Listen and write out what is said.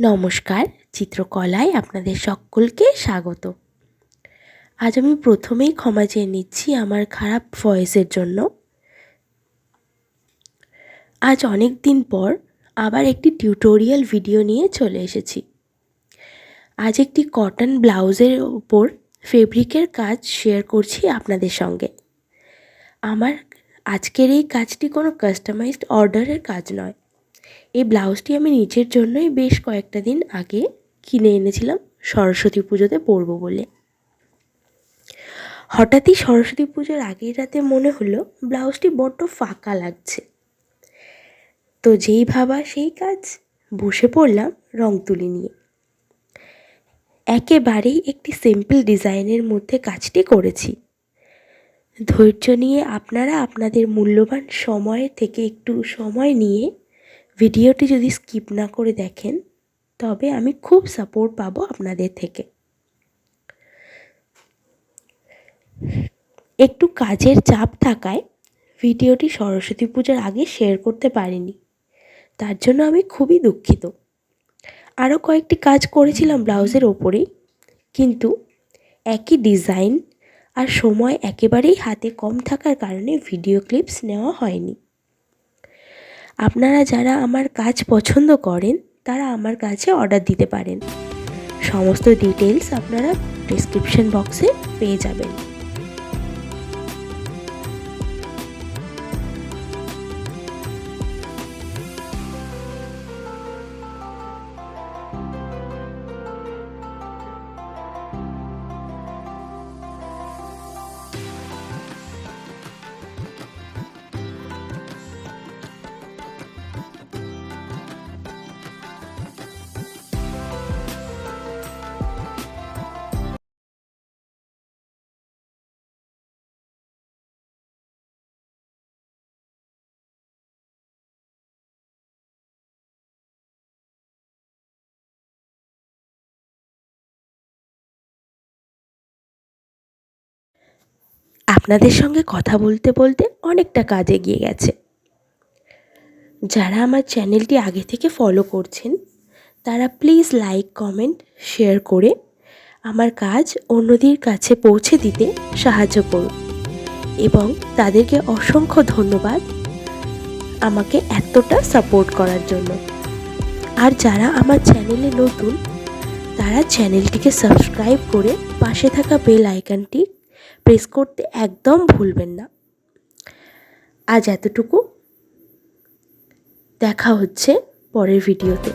নমস্কার, চিত্রকলায় আপনাদের সকলকে স্বাগত। আজ আমি প্রথমেই ক্ষমা চেয়ে নিচ্ছি আমার খারাপ ভয়েসের জন্য। আজ অনেক দিন পর আবার একটি টিউটোরিয়াল ভিডিও নিয়ে চলে এসেছি। আজ একটি কটন ব্লাউজের ওপর ফেব্রিকের কাজ শেয়ার করছি আপনাদের সঙ্গে। আমার আজকের এই কাজটি কোনো কাস্টমাইজড অর্ডারের কাজ নয়। এই ব্লাউজটি আমি নিজের জন্যই বেশ কয়েকটা দিন আগে কিনে এনেছিলাম। সরস্বতী পুজোতে পরবো বলে। হঠাৎই সরস্বতী পুজোর আগের রাতে মনে হলো ব্লাউজটি বড্ড ফাঁকা লাগছে। তো যেই ভাবা সেই কাজ, বসে পড়লাম রং তুলি নিয়ে। একেবারেই একটি সিম্পল ডিজাইনের মধ্যে কাজটি করেছি। ধৈর্য নিয়ে আপনারা আপনাদের মূল্যবান সময়ের থেকে একটু সময় নিয়ে ভিডিওটি যদি স্কিপ না করে দেখেন, তবে আমি খুব সাপোর্ট পাবো আপনাদের থেকে। একটু কাজের চাপ থাকায় ভিডিওটি সরস্বতী পূজার আগে শেয়ার করতে পারিনি। তার জন্য আমি খুবই দুঃখিত। আরও কয়েকটি কাজ করেছিলাম ব্লাউজের ওপরেই, কিন্তু একই ডিজাইন আর সময় একেবারেই হাতে কম থাকার কারণে ভিডিও ক্লিপস নেওয়া হয়নি। আপনারা যারা আমার কাজ পছন্দ করেন, তারা আমার কাছে অর্ডার দিতে পারেন। সমস্ত ডিটেলস আপনারা ডিসক্রিপশন বক্সে পেয়ে যাবেন। আপনাদের সঙ্গে কথা বলতে বলতে অনেকটা কাজ এগিয়ে গেছে। যারা আমার চ্যানেলটি আগে থেকে ফলো করছেন, তারা প্লিজ লাইক কমেন্ট শেয়ার করে আমার কাজ অন্যদের কাছে পৌঁছে দিতে সাহায্য করুন এবং তাদেরকে অসংখ্য ধন্যবাদ আমাকে এতটা সাপোর্ট করার জন্য। আর যারা আমার চ্যানেলে নতুন, তারা চ্যানেলটিকে সাবস্ক্রাইব করে পাশে থাকা বেল আইকনটি প্রেস করতে একদম ভুলবেন না। আজ এতটুকু। দেখা হচ্ছে পরের ভিডিওতে।